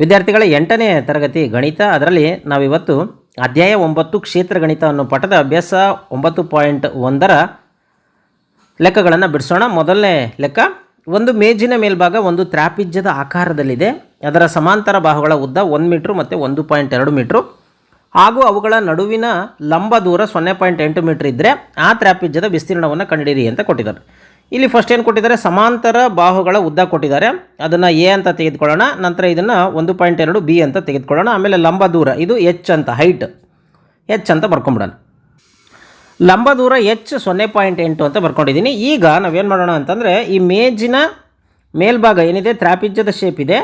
ವಿದ್ಯಾರ್ಥಿಗಳ, ಎಂಟನೇ ತರಗತಿ ಗಣಿತ, ಅದರಲ್ಲಿ ನಾವಿವತ್ತು ಅಧ್ಯಾಯ ಒಂಬತ್ತು ಕ್ಷೇತ್ರ ಗಣಿತ ಅನ್ನೋ ಪಠದ ಅಭ್ಯಾಸ ಒಂಬತ್ತು ಪಾಯಿಂಟ್ ಒಂದರ ಲೆಕ್ಕಗಳನ್ನು ಬಿಡಿಸೋಣ. ಮೊದಲನೇ ಲೆಕ್ಕ, ಒಂದು ಮೇಜಿನ ಮೇಲ್ಭಾಗ ಒಂದು ತ್ರಾಪಿಜ್ಯದ ಆಕಾರದಲ್ಲಿದೆ. ಅದರ ಸಮಾಂತರ ಬಾಹುಗಳ ಉದ್ದ ಒಂದು ಮೀಟ್ರು ಮತ್ತು ಒಂದು ಪಾಯಿಂಟ್ ಎರಡು ಮೀಟ್ರು. ಹಾಗೂ ಅವುಗಳ ನಡುವಿನ ಲಂಬ ದೂರ ಸೊನ್ನೆ ಪಾಯಿಂಟ್ ಎಂಟು ಮೀಟ್ರ್ ಇದ್ದರೆ ಆ ತ್ರಾಪಿಜ್ಯದ ವಿಸ್ತೀರ್ಣವನ್ನು ಕಂಡುಹಿಡಿಯಿರಿ ಅಂತ ಕೊಟ್ಟಿದ್ದಾರೆ. ಇಲ್ಲಿ ಫಸ್ಟ್ ಏನು ಕೊಟ್ಟಿದ್ದಾರೆ? ಸಮಾಂತರ ಬಾಹುಗಳ ಉದ್ದ ಕೊಟ್ಟಿದ್ದಾರೆ. ಅದನ್ನು ಎ ಅಂತ ತೆಗೆದುಕೊಳ್ಳೋಣ. ನಂತರ ಇದನ್ನು ಒಂದು ಪಾಯಿಂಟ್ ಎರಡು ಬಿ ಅಂತ ತೆಗೆದುಕೊಳ್ಳೋಣ. ಆಮೇಲೆ ಲಂಬ ದೂರ, ಇದು ಎಚ್ ಅಂತ ಹೈಟ್ ಎಚ್ ಅಂತ ಬರ್ಕೊಂಬಿಡೋಣ. ಲಂಬ ದೂರ ಎಚ್ ಸೊನ್ನೆ ಪಾಯಿಂಟ್ ಎಂಟು ಅಂತ ಬರ್ಕೊಂಡಿದ್ದೀನಿ. ಈಗ ನಾವೇನು ಮಾಡೋಣ ಅಂತಂದರೆ, ಈ ಮೇಜಿನ ಮೇಲ್ಭಾಗ ಏನಿದೆ? ತ್ರಾಪಿಜ್ಯದ ಶೇಪ್ ಇದೆ.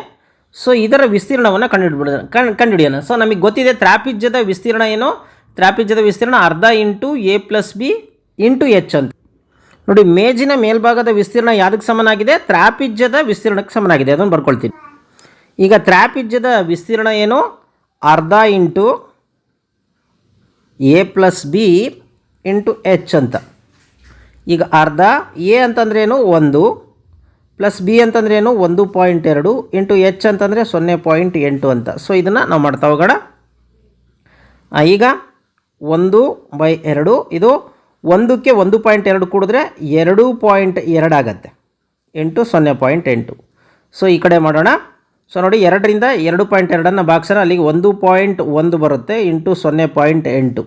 ಸೊ ಇದರ ವಿಸ್ತೀರ್ಣವನ್ನು ಕಂಡುಹಿಡ್ಬಿಡ ಕಣ್ ಕಂಡುಹಿಡಿಯೋಣ. ಸೊ ನಮಗೆ ಗೊತ್ತಿದೆ ತ್ರಾಪಿಜ್ಯದ ವಿಸ್ತೀರ್ಣ ಏನು? ತ್ರಾಪಿಜ್ಯದ ವಿಸ್ತೀರ್ಣ ಅರ್ಧ into A plus B into H ಅಂತ. ನೋಡಿ, ಮೇಜಿನ ಮೇಲ್ಭಾಗದ ವಿಸ್ತೀರ್ಣ ಯಾವುದಕ್ಕೆ ಸಮನಾಗಿದೆ? ತ್ರಾಪಿಜ್ಯದ ವಿಸ್ತೀರ್ಣಕ್ಕೆ ಸಮನಾಗಿದೆ. ಅದನ್ನು ಬರ್ಕೊಳ್ತೀನಿ. ಈಗ ತ್ರಾಪಿಜ್ಯದ ವಿಸ್ತೀರ್ಣ ಏನು? ಅರ್ಧ into A plus B into H ಅಂತ. ಈಗ ಅರ್ಧ ಎ ಅಂತಂದ್ರೇನು ಒಂದು. ಪ್ಲಸ್ ಬಿ ಅಂತಂದ್ರೇನು ಒಂದು ಪಾಯಿಂಟ್ ಎರಡು. ಇಂಟು ಎಚ್ ಅಂತಂದರೆ ಸೊನ್ನೆ ಪಾಯಿಂಟ್ ಎಂಟು ಅಂತ. ಸೊ, ಇದನ್ನು ನಾವು ಮಾಡ್ತಾ ಹೋಗೋಣ. ಈಗ ಒಂದು ಬೈ ಎರಡು. ಇದು ಒಂದಕ್ಕೆ ಒಂದು ಪಾಯಿಂಟ್ ಎರಡು ಕೂಡಿದ್ರೆ ಎರಡು ಪಾಯಿಂಟ್ ಎರಡು ಆಗತ್ತೆ. ಎಂಟು, ಸೊನ್ನೆ ಪಾಯಿಂಟ್ ಎಂಟು. ಸೊ ಈ ಕಡೆ ಮಾಡೋಣ. ಸೊ ನೋಡಿ, ಎರಡರಿಂದ ಎರಡು ಪಾಯಿಂಟ್ ಎರಡನ್ನು ಬಾಕ್ಸರ ಅಲ್ಲಿಗೆ ಒಂದು ಪಾಯಿಂಟ್ ಒಂದು ಬರುತ್ತೆ, ಇಂಟು ಸೊನ್ನೆ ಪಾಯಿಂಟ್ ಎಂಟು.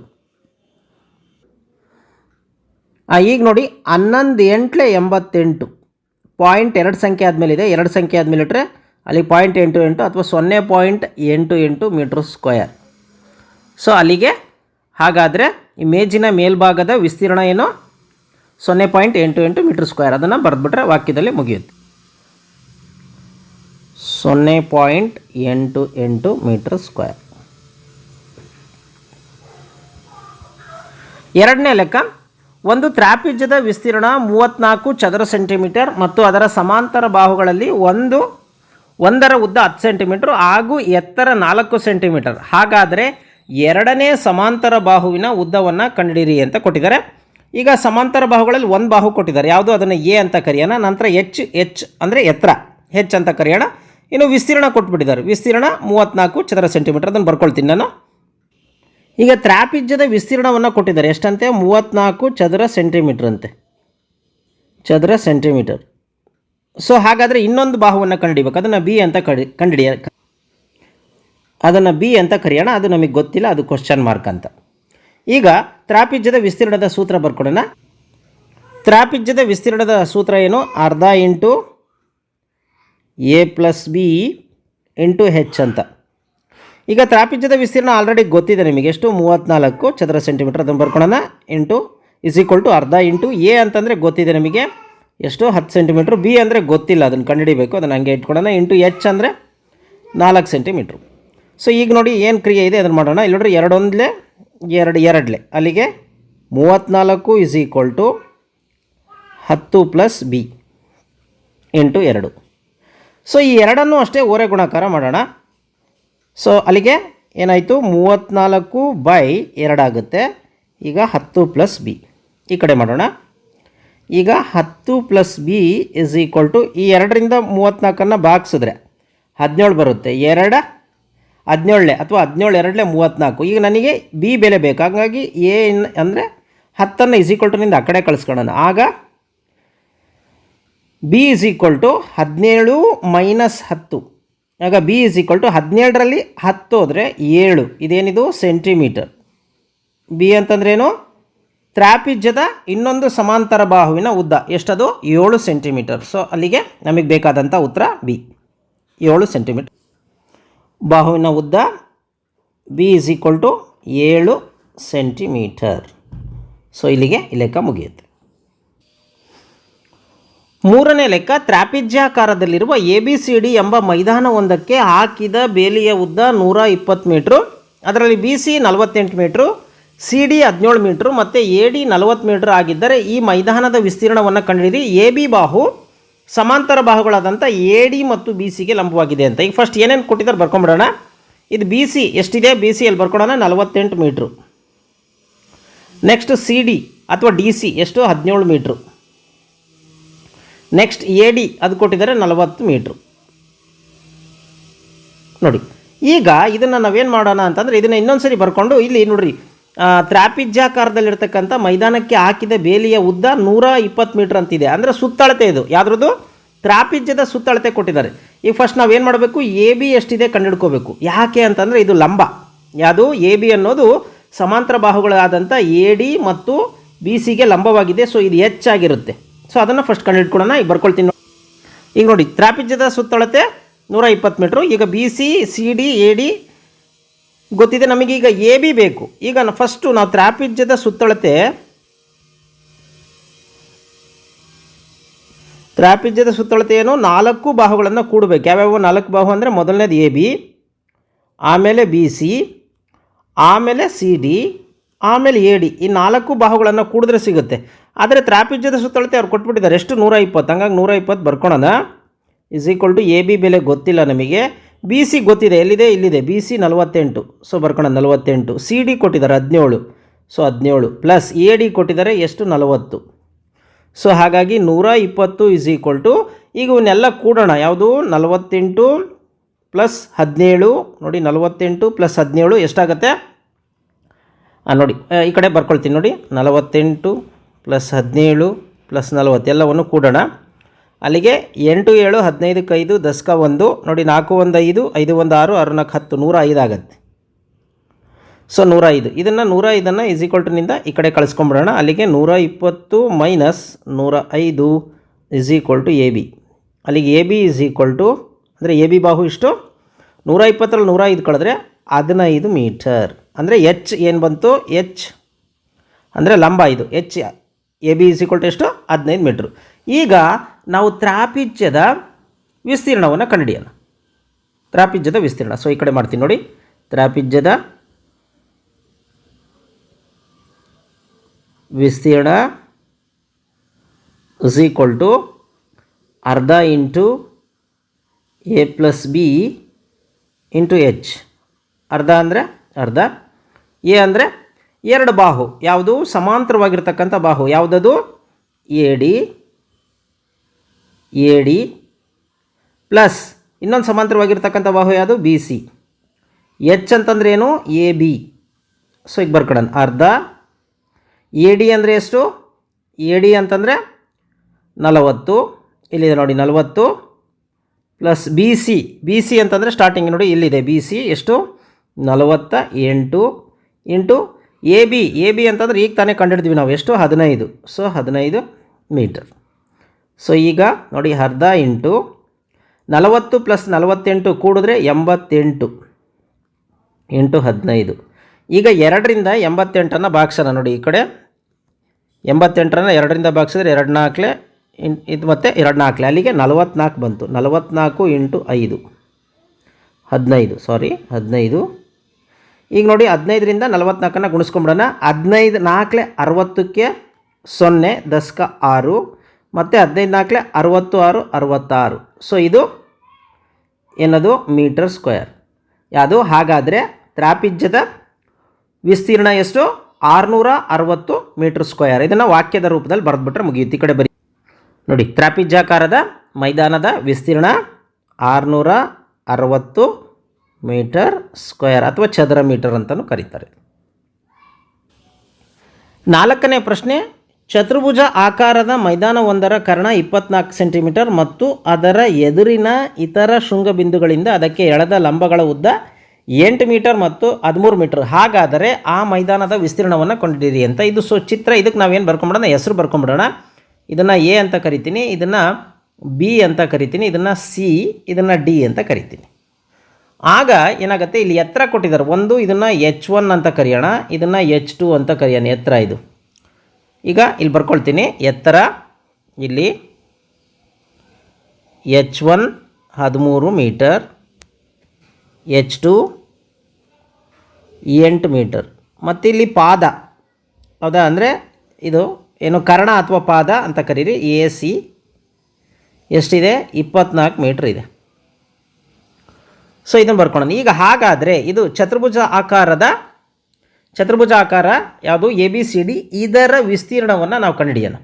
ಈಗ ನೋಡಿ, ಹನ್ನೊಂದು ಎಂಟ್ಲೆ ಎಂಬತ್ತೆಂಟು. ಪಾಯಿಂಟ್ ಎರಡು ಸಂಖ್ಯೆ ಆದಮೇಲೆ ಇದೆ ಎರಡು ಸಂಖ್ಯೆ ಆದಮೇಲೆ ಇಟ್ಟರೆ ಅಲ್ಲಿ ಪಾಯಿಂಟ್ ಎಂಟು ಎಂಟು ಅಥವಾ ಸೊನ್ನೆ ಪಾಯಿಂಟ್ ಎಂಟು ಎಂಟು ಮೀಟ್ರ್ ಸ್ಕ್ವಯರ್ ಸೊ ಅಲ್ಲಿಗೆ ಹಾಗಾದರೆ ಈ ಮೇಜಿನ ಮೇಲ್ಭಾಗದ ವಿಸ್ತೀರ್ಣ ಏನು? ಸೊನ್ನೆ ಪಾಯಿಂಟ್ ಎಂಟು ಎಂಟು ಮೀಟ್ರ್ ಸ್ಕ್ವೇರ್. ಅದನ್ನು ಬರೆದ್ಬಿಟ್ರೆ ವಾಕ್ಯದಲ್ಲಿ ಮುಗಿಯುತ್ತೆ. ಸೊನ್ನೆ ಪಾಯಿಂಟ್ ಎಂಟು ಎಂಟು ಮೀಟ್ರ್ ಸ್ಕ್ವೇರ್. ಎರಡನೇ ಲೆಕ್ಕ, ಒಂದು ತ್ರಾಪಿಜ್ಯದ ವಿಸ್ತೀರ್ಣ ಮೂವತ್ತ್ನಾಲ್ಕು ಚದರ ಸೆಂಟಿಮೀಟರ್ ಮತ್ತು ಅದರ ಸಮಾಂತರ ಬಾಹುಗಳಲ್ಲಿ ಒಂದು, ಒಂದರ ಉದ್ದ ಹತ್ತು ಸೆಂಟಿಮೀಟ್ರ್ ಹಾಗೂ ಎತ್ತರ ನಾಲ್ಕು ಸೆಂಟಿಮೀಟರ್. ಹಾಗಾದರೆ ಎರಡನೇ ಸಮಾಂತರ ಬಾಹುವಿನ ಉದ್ದವನ್ನು ಕಂಡುಹಿಡಿಯಿರಿ ಅಂತ ಕೊಟ್ಟಿದ್ದಾರೆ. ಈಗ ಸಮಾಂತರ ಬಾಹುಗಳಲ್ಲಿ ಒಂದು ಬಾಹು ಕೊಟ್ಟಿದ್ದಾರೆ. ಯಾವುದು? ಅದನ್ನು ಎ ಅಂತ ಕರೆಯೋಣ. ನಂತರ ಎಚ್ ಎಚ್ ಅಂದರೆ ಎತ್ತರ. ಹೆಚ್ ಅಂತ ಕರೆಯೋಣ. ಇನ್ನು ವಿಸ್ತೀರ್ಣ ಕೊಟ್ಬಿಟ್ಟಿದ್ದಾರೆ. ವಿಸ್ತೀರ್ಣ ಮೂವತ್ತ್ನಾಲ್ಕು ಚದರ ಸೆಂಟಿಮೀಟರ್. ಅದನ್ನು ಬರ್ಕೊಳ್ತೀನಿ ನಾನು. ಈಗ ತ್ರಾಪಿಜ್ಯದ ವಿಸ್ತೀರ್ಣವನ್ನು ಕೊಟ್ಟಿದ್ದಾರೆ. ಎಷ್ಟಂತೆ? ಮೂವತ್ತ್ನಾಲ್ಕು ಚದರ ಸೆಂಟಿಮೀಟ್ರ್ ಅಂತೆ. ಚದರ ಸೆಂಟಿಮೀಟರ್. ಸೊ ಹಾಗಾದರೆ ಇನ್ನೊಂದು ಬಾಹುವನ್ನು ಕಂಡಿಬೇಕು ಅದನ್ನು ಬಿ ಅಂತ ಕಡಿ ಕಂಡುಹಿಡಿಯ ಅದನ್ನು ಬಿ ಅಂತ ಕರೆಯೋಣ, ಅದು ನಮಗೆ ಗೊತ್ತಿಲ್ಲ, ಅದು ಕ್ವಶನ್ ಮಾರ್ಕ್ ಅಂತ. ಈಗ ತ್ರಾಪಿಜ್ಯದ ವಿಸ್ತೀರ್ಣದ ಸೂತ್ರ ಬರ್ಕೊಡೋಣ. ತ್ರಾಪಿಜ್ಯದ ವಿಸ್ತೀರ್ಣದ ಸೂತ್ರ ಏನು? ಅರ್ಧ into A plus B into H ಅಂತ. ಈಗ ತ್ರಾಪಿಜ್ಯದ ವಿಸ್ತೀರ್ಣ ಆಲ್ರೆಡಿ ಗೊತ್ತಿದೆ ನಿಮಗೆ, ಎಷ್ಟು? ಮೂವತ್ತ್ನಾಲ್ಕು ಚದರ ಸೆಂಟಿಮೀಟರ್ ಅದನ್ನು ಬರ್ಕೊಳ್ಳೋಣ ಇಂಟು ಇಸ್ ಈಕ್ವಲ್ ಟು ಅರ್ಧ ಇಂಟು ಎ ಅಂತಂದರೆ ಗೊತ್ತಿದೆ ನಿಮಗೆ, ಎಷ್ಟು? ಹತ್ತು ಸೆಂಟಿಮೀಟ್ರು ಬಿ ಅಂದರೆ ಗೊತ್ತಿಲ್ಲ, ಅದನ್ನು ಕಂಡುಹಿಡಿಬೇಕು, ಅದನ್ನು ಹಂಗೆ ಇಟ್ಕೊಳ್ಳೋಣ ಇಂಟು ಎಚ್ ಅಂದರೆ ನಾಲ್ಕು ಸೆಂಟಿಮೀಟ್ರು ಸೊ ಈಗ ನೋಡಿ ಏನು ಕ್ರಿಯೆ ಇದೆ ಅದನ್ನು ಮಾಡೋಣ. ಇಲ್ಲಿ ನೋಡ್ರಿ ಎರಡೊಂದಲೇ, ಎರಡು, ಎರಡಲೆ. ಅಲ್ಲಿಗೆ ಮೂವತ್ತ್ನಾಲ್ಕು ಇಸ್ ಈಕ್ವಲ್ ಟು ಹತ್ತು ಪ್ಲಸ್ ಬಿ ಎಂಟು ಎರಡು. ಸೊ ಈ ಎರಡನ್ನು ಅಷ್ಟೇ ಓರೆ ಗುಣಾಕಾರ ಮಾಡೋಣ. ಸೊ ಅಲ್ಲಿಗೆ ಏನಾಯಿತು? ಮೂವತ್ತ್ನಾಲ್ಕು ಬೈ ಎರಡಾಗುತ್ತೆ ಈಗ ಹತ್ತು ಪ್ಲಸ್ ಬಿ ಈ ಕಡೆ ಮಾಡೋಣ. ಈಗ ಹತ್ತು plus B is equal to ಈ ಎರಡರಿಂದ ಮೂವತ್ತ್ನಾಲ್ಕನ್ನು ಭಾಗಿಸಿದ್ರೆ ಹದಿನೇಳು ಬರುತ್ತೆ. ಎರಡ ಹದಿನೇಳನೇ ಅಥವಾ ಹದಿನೇಳು ಎರಡನೇ ಮೂವತ್ತ್ನಾಲ್ಕು. ಈಗ ನನಗೆ ಬಿ ಬೆಲೆ ಬೇಕು. ಹಾಗಾಗಿ ಎ ಅಂದರೆ ಹತ್ತನ್ನು ಇಸ್ ಈಕ್ವಲ್ ಆ ಕಡೆ ಕಳಿಸ್ಕೊಳ್ಳೋಣ. ಆಗ ಬಿ ಇಸ್ ಈಕ್ವಲ್ ಟು ಹದಿನೇಳು ಮೈನಸ್ ಹತ್ತು. ಆಗ ಬಿ ಇಸ್ ಈಕ್ವಲ್ ಟು ಹದಿನೇಳರಲ್ಲಿ ಹತ್ತು ಹೋದರೆ ಏಳು. ಇದೇನಿದು? ಸೆಂಟಿಮೀಟರ್ ಬಿ ಅಂತಂದ್ರೇನು ತ್ರಾಪಿಜ್ಯದ ಇನ್ನೊಂದು ಸಮಾಂತರ ಬಾಹುವಿನ ಉದ್ದ. ಎಷ್ಟದು? ಏಳು ಸೆಂಟಿಮೀಟರ್ ಸೊ ಅಲ್ಲಿಗೆ ನಮಗೆ ಬೇಕಾದಂಥ ಉತ್ತರ ಬಿ ಏಳು ಸೆಂಟಿಮೀಟರ್ ಬಾಹುವಿನ ಉದ್ದ ಬಿ ಇಸ್ ಈಕ್ವಲ್ ಟು ಏಳು ಸೆಂಟಿಮೀಟರ್ ಸೊ ಇಲ್ಲಿಗೆ ಈ ಲೆಕ್ಕ ಮುಗಿಯುತ್ತೆ. ಮೂರನೇ ಲೆಕ್ಕ, ತ್ರಾಪಿಜ್ಯಾಕಾರದಲ್ಲಿರುವ ಎ ಬಿ ಸಿ ಡಿ ಎಂಬ ಮೈದಾನವೊಂದಕ್ಕೆ ಹಾಕಿದ ಬೇಲಿಯ ಉದ್ದ ನೂರ ಇಪ್ಪತ್ತು ಮೀಟ್ರು, ಅದರಲ್ಲಿ ಬಿ ಸಿ ನಲವತ್ತೆಂಟು ಮೀಟ್ರು ಸಿ ಡಿ ಹದಿನೇಳು ಮೀಟ್ರು ಮತ್ತು ಎ ಡಿ ನಲವತ್ತು ಮೀಟ್ರ್ ಆಗಿದ್ದರೆ ಈ ಮೈದಾನದ ವಿಸ್ತೀರ್ಣವನ್ನು ಕಂಡುಹಿಡಿ ಎ ಬಿ ಬಾಹು ಸಮಾಂತರ ಬಾಹುಗಳಾದಂಥ ಎ ಡಿ ಮತ್ತು ಬಿ ಸಿಗೆ ಲಂಬವಾಗಿದೆ ಅಂತ. ಈಗ ಫಸ್ಟ್ ಏನೇನು ಕೊಟ್ಟಿದ್ದಾರೆ ಬರ್ಕೊಂಬಿಡೋಣ. ಇದು ಬಿ ಸಿ, ಎಷ್ಟಿದೆ? ಬಿ ಸಿ ಎಲ್ಲಿ ಬರ್ಕೊಡೋಣ, ನಲವತ್ತೆಂಟು ಮೀಟ್ರು. ನೆಕ್ಸ್ಟ್ ಸಿ ಡಿ ಅಥವಾ ಡಿ ಸಿ, ಎಷ್ಟು? ಹದಿನೇಳು ಮೀಟ್ರು. ನೆಕ್ಸ್ಟ್ ಎ ಡಿ, ಅದು ಕೊಟ್ಟಿದ್ದಾರೆ ನಲವತ್ತು ಮೀಟ್ರು. ನೋಡಿ, ಈಗ ಇದನ್ನು ನಾವೇನು ಮಾಡೋಣ ಅಂತಂದರೆ ಇದನ್ನು ಇನ್ನೊಂದು ಸರಿ ಬರ್ಕೊಂಡು ಇಲ್ಲಿ ನೋಡ್ರಿ ಆ, ತ್ರಾಪಿಜ್ಯಾಕಾರದಲ್ಲಿರ್ತಕ್ಕಂಥ ಮೈದಾನಕ್ಕೆ ಹಾಕಿದ ಬೇಲಿಯ ಉದ್ದ ನೂರ ಇಪ್ಪತ್ತು ಮೀಟ್ರ್ ಅಂತಿದೆ. ಅಂದರೆ ಸುತ್ತಳತೆ ಇದು. ಯಾವ್ದ್ರದ್ದು? ತ್ರಾಪಿಜ್ಯದ ಸುತ್ತಳತೆ ಕೊಟ್ಟಿದ್ದಾರೆ. ಈಗ ಫಸ್ಟ್ ನಾವೇನು ಮಾಡಬೇಕು? ಎ ಬಿ ಎಷ್ಟಿದೆ ಕಂಡುಹಿಡ್ಕೋಬೇಕು. ಯಾಕೆ ಅಂತಂದರೆ ಇದು ಲಂಬ. ಯಾವುದು? ಎ ಬಿ ಅನ್ನೋದು ಸಮಾಂತರ ಬಾಹುಗಳಾದಂಥ ಎ ಡಿ ಮತ್ತು ಬಿ ಸಿಗೆ ಲಂಬವಾಗಿದೆ. ಸೊ ಇದು ಹೆಚ್ಚಾಗಿರುತ್ತೆ. ಸೊ ಅದನ್ನು ಫಸ್ಟ್ ಕಂಡುಹಿಡ್ಕೊಳ್ಳೋಣ ಈಗ ಬರ್ಕೊಳ್ತೀನಿ ನೋಡಿ. ಈಗ ನೋಡಿ ತ್ರಾಪಿಜ್ಯದ ಸುತ್ತಳತೆ ನೂರ ಇಪ್ಪತ್ತು ಮೀಟ್ರು. ಈಗ B C C D A D ಗೊತ್ತಿದೆ ನಮಗೀಗ ಎ ಬಿ ಬೇಕು. ಈಗ ಫಸ್ಟು ನಾವು ತ್ರಾಪಿಜ್ಯದ ಸುತ್ತಳತೆ ತ್ರಾಪಿಜ್ಯದ ಸುತ್ತಳತೆ ಏನು? ನಾಲ್ಕು ಬಾಹುಗಳನ್ನು ಕೂಡಬೇಕು. ಯಾವ್ಯಾವ ನಾಲ್ಕು ಬಾಹು ಅಂದರೆ ಮೊದಲನೇದು ಎ ಬಿ ಆಮೇಲೆ ಬಿ ಸಿ ಆಮೇಲೆ ಸಿ ಡಿ ಆಮೇಲೆ ಎ ಡಿ ಈ ನಾಲ್ಕು ಬಾಹುಗಳನ್ನು ಕೂಡಿದ್ರೆ ಸಿಗುತ್ತೆ. ಆದರೆ ತ್ರಾಪಿಜ್ಯದ ಸುತ್ತಳತೆ ಅವ್ರು ಕೊಟ್ಬಿಟ್ಟಿದ್ದಾರೆ. ಎಷ್ಟು? ನೂರ ಇಪ್ಪತ್ತು. ಹಂಗಾಗಿ ನೂರ ಇಪ್ಪತ್ತು ಬರ್ಕೊಳೋಣ. Is equal to A B ಬೆಲೆ ಗೊತ್ತಿಲ್ಲ ನಮಗೆ. ಬಿ ಸಿ ಗೊತ್ತಿದೆ, ಎಲ್ಲಿದೆ? ಇಲ್ಲಿದೆ. ಬಿ ಸಿ ನಲವತ್ತೆಂಟು. ಸೊ, ಬರ್ಕೋಣ, ನಲವತ್ತೆಂಟು. ಸಿ ಡಿ ಕೊಟ್ಟಿದ್ದಾರೆ, ಹದಿನೇಳು. ಸೊ, ಹದಿನೇಳು. ಪ್ಲಸ್ ಎ ಡಿ ಕೊಟ್ಟಿದ್ದಾರೆ, ಎಷ್ಟು? ನಲವತ್ತು. ಸೊ, ಹಾಗಾಗಿ ನೂರ ಇಪ್ಪತ್ತು ಇಸ್ ಈಕ್ವಲ್ ಟು ಈಗ ಇವನ್ನೆಲ್ಲ ಕೂಡೋಣ. ಯಾವುದು? ನಲವತ್ತೆಂಟು ಪ್ಲಸ್ ಹದಿನೇಳು. ನೋಡಿ, ನಲವತ್ತೆಂಟು ಪ್ಲಸ್ ಹದಿನೇಳು ಎಷ್ಟಾಗುತ್ತೆ? ಹಾಂ ನೋಡಿ ಈ ಕಡೆ ಬರ್ಕೊಳ್ತೀನಿ ನೋಡಿ. ನಲವತ್ತೆಂಟು ಪ್ಲಸ್ ಹದಿನೇಳು ಪ್ಲಸ್ ನಲವತ್ತು, ಎಲ್ಲವನ್ನು ಕೂಡೋಣ. ಅಲ್ಲಿಗೆ ಎಂಟು ಏಳು ಹದಿನೈದಕ್ಕೆ ಐದು ದಶಕ ಒಂದು, ನೋಡಿ ನಾಲ್ಕು ಒಂದು ಐದು ಐದು ಒಂದು ಆರು ಆರು ನಾಲ್ಕು ಹತ್ತು, ನೂರ ಐದು ಆಗುತ್ತೆ. ಸೊ ನೂರ ಐದು. ಇದನ್ನು ನೂರ ಐದನ್ನು ಇಸ್ ಈಕ್ವಲ್ ಟುನಿಂದ ಈ ಕಡೆ ಕಳಿಸ್ಕೊಂಬಿಡೋಣ. ಅಲ್ಲಿಗೆ ನೂರ ಇಪ್ಪತ್ತು ಮೈನಸ್ ನೂರ ಐದು is equal to A B ಅಲ್ಲಿಗೆ A B is equal to ಅಂದರೆ ಎ ಬಿ ಬಾಹು ಇಷ್ಟು? ನೂರ ಇಪ್ಪತ್ತರಲ್ಲಿ ನೂರ ಐದು ಕಳೆದ್ರೆ ಹದಿನೈದು ಮೀಟರ್ ಅಂದರೆ ಎಚ್ ಏನು ಬಂತು? ಎಚ್ ಅಂದರೆ ಲಂಬ ಇದು. H A B is equal to ಎಷ್ಟು? ಹದಿನೈದು ಮೀಟ್ರು ಈಗ ನಾವು ತ್ರಾಪಿಜ್ಯದ ವಿಸ್ತೀರ್ಣವನ್ನು ಕಂಡುಹಿಡಿಯೋಣ. ತ್ರಾಪಿಜ್ಯದ ವಿಸ್ತೀರ್ಣ. ಸೊ ಈ ಕಡೆ ಮಾಡ್ತೀನಿ ನೋಡಿ. ತ್ರಾಪಿಜ್ಯದ ವಿಸ್ತೀರ್ಣ ಇಸ್ ಈಕ್ವಲ್ ಟು ಅರ್ಧ into A plus B into H ಅರ್ಧ ಅಂದರೆ ಅರ್ಧ. ಎ ಅಂದರೆ ಎರಡು ಬಾಹು. ಯಾವುದು? ಸಮಾಂತರವಾಗಿರ್ತಕ್ಕಂಥ ಬಾಹು. ಯಾವುದದು? A D A D plus ಇನ್ನೊಂದು ಸಮಾಂತರವಾಗಿರ್ತಕ್ಕಂಥ ಬಾಹು ಯಾವುದು? ಬಿ ಸಿ ಎಚ್ ಅಂತಂದ್ರೆ ಏನು? ಎ ಬಿ ಸೊ ಈಗ ಬರ್ಕೊಡೋಣ. ಅರ್ಧ. ಎ ಡಿ ಅಂದರೆ ಎಷ್ಟು? ಎ ಡಿ ಅಂತಂದರೆ ನಲವತ್ತು. ಇಲ್ಲಿದೆ ನೋಡಿ, ನಲವತ್ತು. Plus B C B C ಅಂತಂದರೆ ಸ್ಟಾರ್ಟಿಂಗ್ ನೋಡಿ, ಇಲ್ಲಿದೆ. ಬಿ ಸಿ ಎಷ್ಟು? ನಲವತ್ತ ಎಂಟು into A B A B ಅಂತಂದರೆ ಈಗ ತಾನೇ ಕಂಡಿಡ್ತೀವಿ ನಾವು. ಎಷ್ಟು? ಹದಿನೈದು. ಸೊ ಹದಿನೈದು ಮೀಟರ್. ಸೊ ಈಗ ನೋಡಿ ಅರ್ಧ ಇಂಟು ನಲವತ್ತು ಪ್ಲಸ್ ನಲವತ್ತೆಂಟು ಕೂಡಿದ್ರೆ ಎಂಬತ್ತೆಂಟು ಎಂಟು ಹದಿನೈದು. ಈಗ ಎರಡರಿಂದ ಎಂಬತ್ತೆಂಟನ್ನು ಭಾಗಿಸೋಣ ನೋಡಿ ಈ ಕಡೆ. ಎಂಬತ್ತೆಂಟರನ್ನು ಎರಡರಿಂದ ಭಾಗಿಸಿದ್ರೆ ಎರಡು ನಾಲ್ಕಲೆ ಇನ್ ಇದು ಮತ್ತು ಎರಡು ನಾಲ್ಕಲೆ ಅಲ್ಲಿಗೆ ನಲವತ್ನಾಲ್ಕು ಬಂತು. ನಲವತ್ನಾಲ್ಕು ಇಂಟು ಐದು. ಹದಿನೈದು ಸಾರಿ ಹದಿನೈದು. ಈಗ ನೋಡಿ ಹದಿನೈದರಿಂದ ನಲವತ್ನಾಲ್ಕನ್ನು ಗುಣಿಸ್ಕೊಂಬಿಡೋಣ. ಹದಿನೈದು ನಾಲ್ಕಲೆ ಅರವತ್ತಕ್ಕೆ ಸೊನ್ನೆ, ದಶಕ ಆರು. ಮತ್ತು ಹದಿನೈದು ನಾಲ್ಕಲೆ ಅರುವತ್ತು ಆರು ಅರುವತ್ತಾರು. ಸೊ ಇದು ಏನದು? Metre square. ಯಾವುದು? ಹಾಗಾದರೆ ತ್ರಾಪಿಜ್ಯದ ವಿಸ್ತೀರ್ಣ ಎಷ್ಟು? ಆರುನೂರ ಅರವತ್ತು ಮೀಟರ್ ಸ್ಕ್ವೇರ್. ಇದನ್ನು ವಾಕ್ಯದ ರೂಪದಲ್ಲಿ ಬರೆದ್ಬಿಟ್ರೆ ಮುಗಿಯುತ್ತೆ. ಈ ಕಡೆ ಬರೀ. ನೋಡಿ, ತ್ರಾಪಿಜ್ಯಾಕಾರದ ಮೈದಾನದ ವಿಸ್ತೀರ್ಣ ಆರುನೂರ ಅರವತ್ತು ಮೀಟರ್ ಸ್ಕ್ವೇರ್ ಅಥವಾ ಚದರ ಮೀಟರ್ ಅಂತಲೂ ಕರೀತಾರೆ. ನಾಲ್ಕನೇ ಪ್ರಶ್ನೆ. ಚತುರ್ಭುಜ ಆಕಾರದ ಮೈದಾನವೊಂದರ ಕರ್ಣ ಇಪ್ಪತ್ನಾಲ್ಕು ಸೆಂಟಿಮೀಟರ್ ಮತ್ತು ಅದರ ಎದುರಿನ ಇತರ ಶೃಂಗಬಿಂದುಗಳಿಂದ ಅದಕ್ಕೆ ಎಳೆದ ಲಂಬಗಳ ಉದ್ದ ಎಂಟು ಮೀಟರ್ ಮತ್ತು ಹದಿಮೂರು ಮೀಟರ್. ಹಾಗಾದರೆ ಆ ಮೈದಾನದ ವಿಸ್ತೀರ್ಣವನ್ನು ಕೊಂಡಿರಿ ಅಂತ ಇದು ಸೊ ಚಿತ್ರ. ಇದಕ್ಕೆ ನಾವೇನು ಬರ್ಕೊಂಬಿಡೋಣ? ಹೆಸರು ಬರ್ಕೊಂಬಿಡೋಣ. ಇದನ್ನು ಎ ಅಂತ ಕರಿತೀನಿ, ಇದನ್ನು ಬಿ ಅಂತ ಕರಿತೀನಿ, ಇದನ್ನು ಸಿ, ಇದನ್ನು ಡಿ ಅಂತ ಕರಿತೀನಿ. ಆಗ ಏನಾಗುತ್ತೆ? ಇಲ್ಲಿ ಎತ್ತರ ಕೊಟ್ಟಿದ್ದಾರೆ. ಒಂದು, ಇದನ್ನು ಎಚ್ ಒನ್ ಅಂತ ಕರೆಯೋಣ, ಇದನ್ನು ಎಚ್ ಟು ಅಂತ ಕರೆಯೋಣ. ಎತ್ತರ ಇದು. ಈಗ ಇಲ್ಲಿ ಬರ್ಕೊಳ್ತೀನಿ. ಎತ್ತರ, ಇಲ್ಲಿ. ಎಚ್ ಒನ್ ಹದಿಮೂರು ಮೀಟರ್, ಎಚ್ ಟು ಎಂಟು ಮೀಟರ್. ಮತ್ತು ಇಲ್ಲಿ ಪಾದ. ಹೌದಾ? ಅಂದರೆ ಇದು ಏನು ಕರ್ಣ ಅಥವಾ ಪಾದ ಅಂತ ಕರೀರಿ. A, C. ಎಷ್ಟಿದೆ? ಇಪ್ಪತ್ನಾಲ್ಕು ಮೀಟ್ರ್ ಇದೆ. ಸೊ ಇದನ್ನು ಬರ್ಕೊಳ್ಳೋಣ ಈಗ ಹಾಗಾದರೆ ಇದು ಚತುರ್ಭುಜ ಆಕಾರದ ಚತುರ್ಭುಜ ಆಕಾರ ಯಾವುದು ಎ ಬಿ ಸಿ ಡಿ ಇದರ ವಿಸ್ತೀರ್ಣವನ್ನು ನಾವು ಕಂಡುಹಿಡಿಯೋಣ.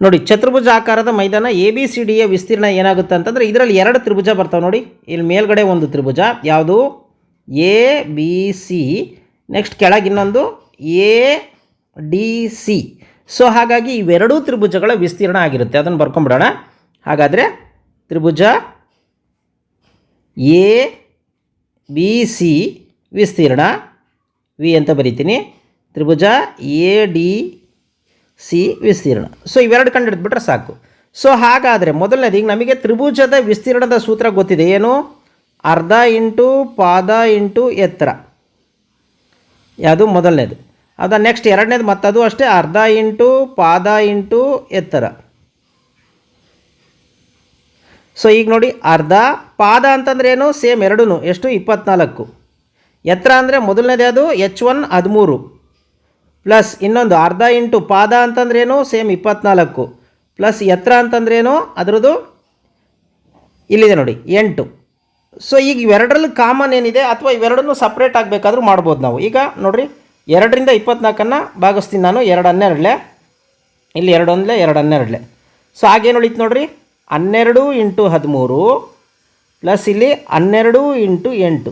ನೋಡಿ ಚತುರ್ಭುಜ ಆಕಾರದ ಮೈದಾನ ಎ ಬಿ ಸಿ ಡಿಯ ವಿಸ್ತೀರ್ಣ ಏನಾಗುತ್ತೆ ಅಂತಂದರೆ ಇದರಲ್ಲಿ ಎರಡು ತ್ರಿಭುಜ ಬರ್ತಾವೆ ನೋಡಿ. ಇಲ್ಲಿ ಮೇಲ್ಗಡೆ ಒಂದು ತ್ರಿಭುಜ, ಯಾವುದು? ಎ ಬಿ ಸಿ ನೆಕ್ಸ್ಟ್ ಕೆಳಗೆ ಇನ್ನೊಂದು ಎ ಡಿ ಸಿ ಸೊ ಹಾಗಾಗಿ ಇವೆರಡೂ ತ್ರಿಭುಜಗಳ ವಿಸ್ತೀರ್ಣ ಆಗಿರುತ್ತೆ. ಅದನ್ನು ಬರ್ಕೊಂಬಿಡೋಣ. ಹಾಗಾದರೆ ತ್ರಿಭುಜ ಎ ಬಿ ಸಿ ವಿಸ್ತೀರ್ಣ ವಿ ಅಂತ ಬರಿತೀನಿ. ತ್ರಿಭುಜ ಎ, ಡಿ, ಸಿ ವಿಸ್ತೀರ್ಣ. ಸೊ ಇವೆರಡು ಕಂಡು ಹಿಡಿದ್ಬಿಟ್ರೆ ಸಾಕು. ಸೊ ಹಾಗಾದರೆ ಮೊದಲನೇದು, ಈಗ ನಮಗೆ ತ್ರಿಭುಜದ ವಿಸ್ತೀರ್ಣದ ಸೂತ್ರ ಗೊತ್ತಿದೆ. ಏನು? ಅರ್ಧ ಇಂಟು ಪಾದ ಇಂಟು ಎತ್ತರ. ಯಾವುದು? ಮೊದಲನೇದು. ಅದ ನೆಕ್ಸ್ಟ್ ಎರಡನೇದು ಮತ್ತದು ಅಷ್ಟೇ, ಅರ್ಧ ಇಂಟು ಪಾದ ಇಂಟು ಎತ್ತರ. ಸೊ ಈಗ ನೋಡಿ, ಅರ್ಧ ಪಾದ ಅಂತಂದ್ರೆ ಏನು? ಸೇಮ್ ಎರಡೂ ಎಷ್ಟು? ಇಪ್ಪತ್ನಾಲ್ಕು. ಎತ್ತರ ಅಂದರೆ ಮೊದಲನೇದು ಅದು ಎಚ್ ಒನ್ ಹದಿಮೂರು ಪ್ಲಸ್ ಇನ್ನೊಂದು ಅರ್ಧ ಇಂಟು ಪಾದ ಅಂತಂದ್ರೇನು ಸೇಮ್ ಇಪ್ಪತ್ನಾಲ್ಕು. ಪ್ಲಸ್ ಎತ್ತರ ಅಂತಂದ್ರೇನು ಅದರದ್ದು ಇಲ್ಲಿದೆ ನೋಡಿ, ಎಂಟು. ಸೊ ಈಗ ಇವೆರಡರಲ್ಲಿ ಕಾಮನ್ ಏನಿದೆ ಅಥವಾ ಇವೆರಡನ್ನು ಸಪ್ರೇಟ್ ಆಗಬೇಕಾದ್ರೂ ಮಾಡ್ಬೋದು ನಾವು. ಈಗ ನೋಡಿರಿ, ಎರಡರಿಂದ ಇಪ್ಪತ್ನಾಲ್ಕನ್ನು ಭಾಗಿಸ್ತೀನಿ ನಾನು ಎರಡು ಹನ್ನೆರಡಲೆ ಇಲ್ಲಿ ಎರಡು ಒಂದಲೆ ಎರಡು ಹನ್ನೆರಡಲೆ ಸೊ ಹಾಗೇನು ಉಳಿತು ನೋಡಿರಿ, ಹನ್ನೆರಡು ಇಂಟು ಹದಿಮೂರು ಪ್ಲಸ್ ಇಲ್ಲಿ ಹನ್ನೆರಡು ಇಂಟು ಎಂಟು.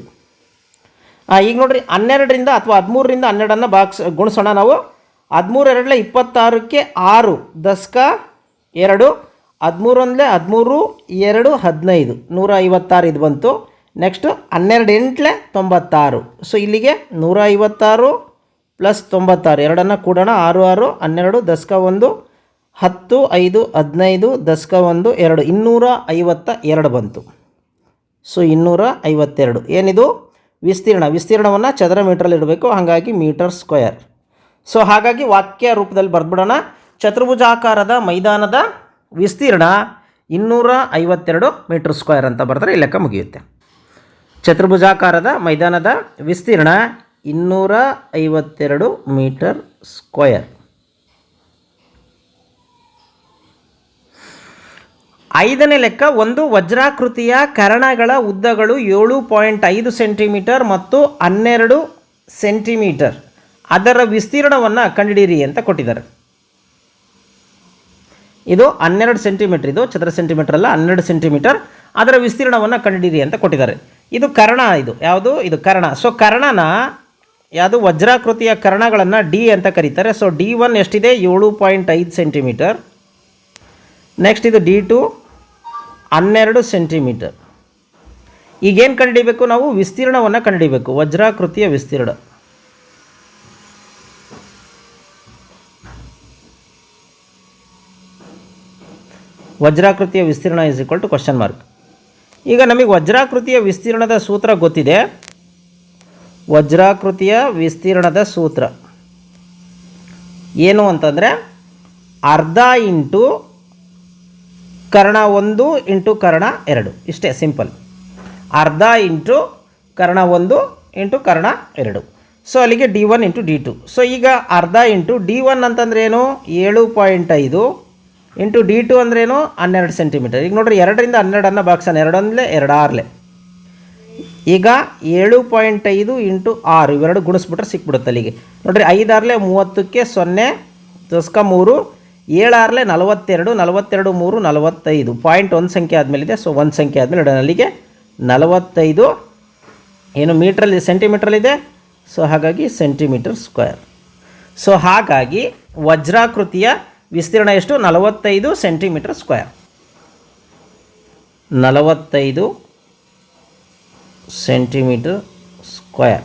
ಈಗ ನೋಡಿರಿ, ಹನ್ನೆರಡರಿಂದ ಅಥವಾ ಹದಿಮೂರರಿಂದ ಹನ್ನೆರಡನ್ನು ಬಾಕ್ಸ್ ಗುಣಿಸೋಣ ನಾವು. ಹದಿಮೂರು ಎರಡಲೇ ಇಪ್ಪತ್ತಾರಕ್ಕೆ ಆರು, ದಸ್ಕ ಎರಡು ಹದಿಮೂರು ಒಂದಲೇ ಹದಿಮೂರು, ಎರಡು, ಹದಿನೈದು. ನೂರ ಐವತ್ತಾರು ಇದು ಬಂತು. ನೆಕ್ಸ್ಟು ಹನ್ನೆರಡು ಎಂಟ್ಲೆ ತೊಂಬತ್ತಾರು. ಸೊ, ಇಲ್ಲಿಗೆ ನೂರ ಐವತ್ತಾರು ಪ್ಲಸ್ ತೊಂಬತ್ತಾರು, ಎರಡನ್ನು ಕೂಡೋಣ ಆರು ಆರು, ಹನ್ನೆರಡು, ದಸ್ಕ ಒಂದು, ಹತ್ತು, ಐದು, ಹದಿನೈದು, ದಸ್ಕ ಒಂದು, ಎರಡು. ಇನ್ನೂರ ಐವತ್ತ ಎರಡು ಬಂತು. ಸೊ ಇನ್ನೂರ ಐವತ್ತೆರಡು ಏನಿದು? ವಿಸ್ತೀರ್ಣ. ವಿಸ್ತೀರ್ಣವನ್ನು ಚದರ ಮೀಟ್ರಲ್ಲಿ ಇಡಬೇಕು, ಹಾಗಾಗಿ ಮೀಟರ್ ಸ್ಕ್ವೇರ್ ಸೊ ಹಾಗಾಗಿ ವಾಕ್ಯ ರೂಪದಲ್ಲಿ ಬರೆದ್ಬಿಡೋಣ. ಚತುರ್ಭುಜಾಕಾರದ ಮೈದಾನದ ವಿಸ್ತೀರ್ಣ ಇನ್ನೂರ ಐವತ್ತೆರಡು ಮೀಟರ್ ಸ್ಕ್ವೇರ್ ಅಂತ ಬರೆದ್ರೆ ಈ ಲೆಕ್ಕ ಮುಗಿಯುತ್ತೆ. ಚತುರ್ಭುಜಾಕಾರದ ಮೈದಾನದ ವಿಸ್ತೀರ್ಣ ಇನ್ನೂರ ಐವತ್ತೆರಡು ಮೀಟರ್ ಸ್ಕ್ವೇರ್ ಐದನೇ ಲೆಕ್ಕ, ಒಂದು ವಜ್ರಾಕೃತಿಯ ಕರಣಗಳ ಉದ್ದಗಳು ಏಳು ಪಾಯಿಂಟ್ ಐದು ಸೆಂಟಿಮೀಟರ್ ಮತ್ತು ಹನ್ನೆರಡು ಸೆಂಟಿಮೀಟರ್. ಅದರ ವಿಸ್ತೀರ್ಣವನ್ನು ಕಂಡುಹಿಡಿಯಿರಿ ಅಂತ ಕೊಟ್ಟಿದ್ದಾರೆ. ಇದು ಹನ್ನೆರಡು ಸೆಂಟಿಮೀಟರ್, ಇದು ಚದರ ಸೆಂಟಿಮೀಟರ್ ಅಲ್ಲ, ಹನ್ನೆರಡು ಸೆಂಟಿಮೀಟರ್. ಅದರ ವಿಸ್ತೀರ್ಣವನ್ನು ಕಂಡುಹಿಡಿಯಿರಿ ಅಂತ ಕೊಟ್ಟಿದ್ದಾರೆ. ಇದು ಕರ್ಣ ಇದು, ಯಾವುದು? ಇದು ಕರ್ಣ. ಸೊ ಕರ್ಣನ, ಯಾವುದು? ವಜ್ರಾಕೃತಿಯ ಕರ್ಣಗಳನ್ನು ಡಿ ಅಂತ ಕರೀತಾರೆ. ಸೊ ಡಿ ಒನ್ ಎಷ್ಟಿದೆ? ಏಳು ಪಾಯಿಂಟ್ ಐದು ಸೆಂಟಿಮೀಟರ್. ನೆಕ್ಸ್ಟ್ ಇದು ಡಿ ಟು. ಹನ್ನೆರಡು ಸೆಂಟಿಮೀಟರ್. ಈಗೇನು ಕಂಡುಹಿಡಿಬೇಕು ನಾವು? ವಿಸ್ತೀರ್ಣವನ್ನು ಕಂಡುಹಿಡಿಬೇಕು ವಜ್ರಾಕೃತಿಯ ವಿಸ್ತೀರ್ಣ. ವಜ್ರಾಕೃತಿಯ ವಿಸ್ತೀರ್ಣ is equal to question mark ಈಗ ನಮಗೆ ವಜ್ರಾಕೃತಿಯ ವಿಸ್ತೀರ್ಣದ ಸೂತ್ರ ಗೊತ್ತಿದೆ? ವಜ್ರಾಕೃತಿಯ ವಿಸ್ತೀರ್ಣದ ಸೂತ್ರ. ಏನು ಅಂತಂದರೆ ಅರ್ಧ ಇಂಟು ಕರ್ಣ ಒಂದು ಇಂಟು ಕರ್ಣ ಎರಡು. ಇಷ್ಟೇ, ಸಿಂಪಲ್. ಅರ್ಧ ಇಂಟು ಕರ್ಣ ಒಂದು ಇಂಟು ಕರ್ಣ ಎರಡು. ಸೊ ಅಲ್ಲಿಗೆ D one into D two so ಈಗ ಅರ್ಧ ಇಂಟು ಡಿ ಒನ್ ಅಂತಂದ್ರೆ ಏನು ಏಳು ಪಾಯಿಂಟ್ ಐದು ಇಂಟು ಡಿ ಟು ಅಂದ್ರೇನು? ಹನ್ನೆರಡು ಸೆಂಟಿಮೀಟರ್. ಈಗ ನೋಡ್ರಿ, ಎರಡರಿಂದ ಹನ್ನೆರಡನ್ನು ಬಾಕ್ಸನ ಎರಡೊಂದಲೇ ಎರಡು ಆರ್ಲೆ ಈಗ ಏಳು ಪಾಯಿಂಟ್ ಐದು ಇಂಟು ಆರು. ಇವೆರಡು ಗುಣಿಸ್ಬಿಟ್ರೆ ಸಿಕ್ಬಿಡುತ್ತೆ ಅಲ್ಲಿಗೆ. ನೋಡ್ರಿ, ಐದಾರ್ಲೆ ಮೂವತ್ತಕ್ಕೆ ಸೊನ್ನೆ, ದಸ್ಕ ಮೂರು ಏಳಾರ್ಲೆ ನಲವತ್ತೆರಡು ನಲವತ್ತೆರಡು ಮೂರು, ನಲವತ್ತೈದು. ಪಾಯಿಂಟ್ ಒಂದು ಸಂಖ್ಯೆ ಆದಮೇಲಿದೆ ಸೊ ಒಂದು ಸಂಖ್ಯೆ ಆದಮೇಲೆ ನಲ್ಲಿಗೆ ನಲವತ್ತೈದು. ಏನು ಮೀಟ್ರಲ್ಲಿ ಸೆಂಟಿಮೀಟ್ರಲ್ಲಿದೆ ಸೊ ಹಾಗಾಗಿ ಸೆಂಟಿಮೀಟರ್ ಸ್ಕ್ವೇರ್ ಸೊ ಹಾಗಾಗಿ ವಜ್ರಾಕೃತಿಯ ವಿಸ್ತೀರ್ಣ ಎಷ್ಟು? ನಲವತ್ತೈದು ಸೆಂಟಿಮೀಟರ್ ಸ್ಕ್ವೇರ್ ನಲವತ್ತೈದು ಸೆಂಟಿಮೀಟರ್ ಸ್ಕ್ವೇರ್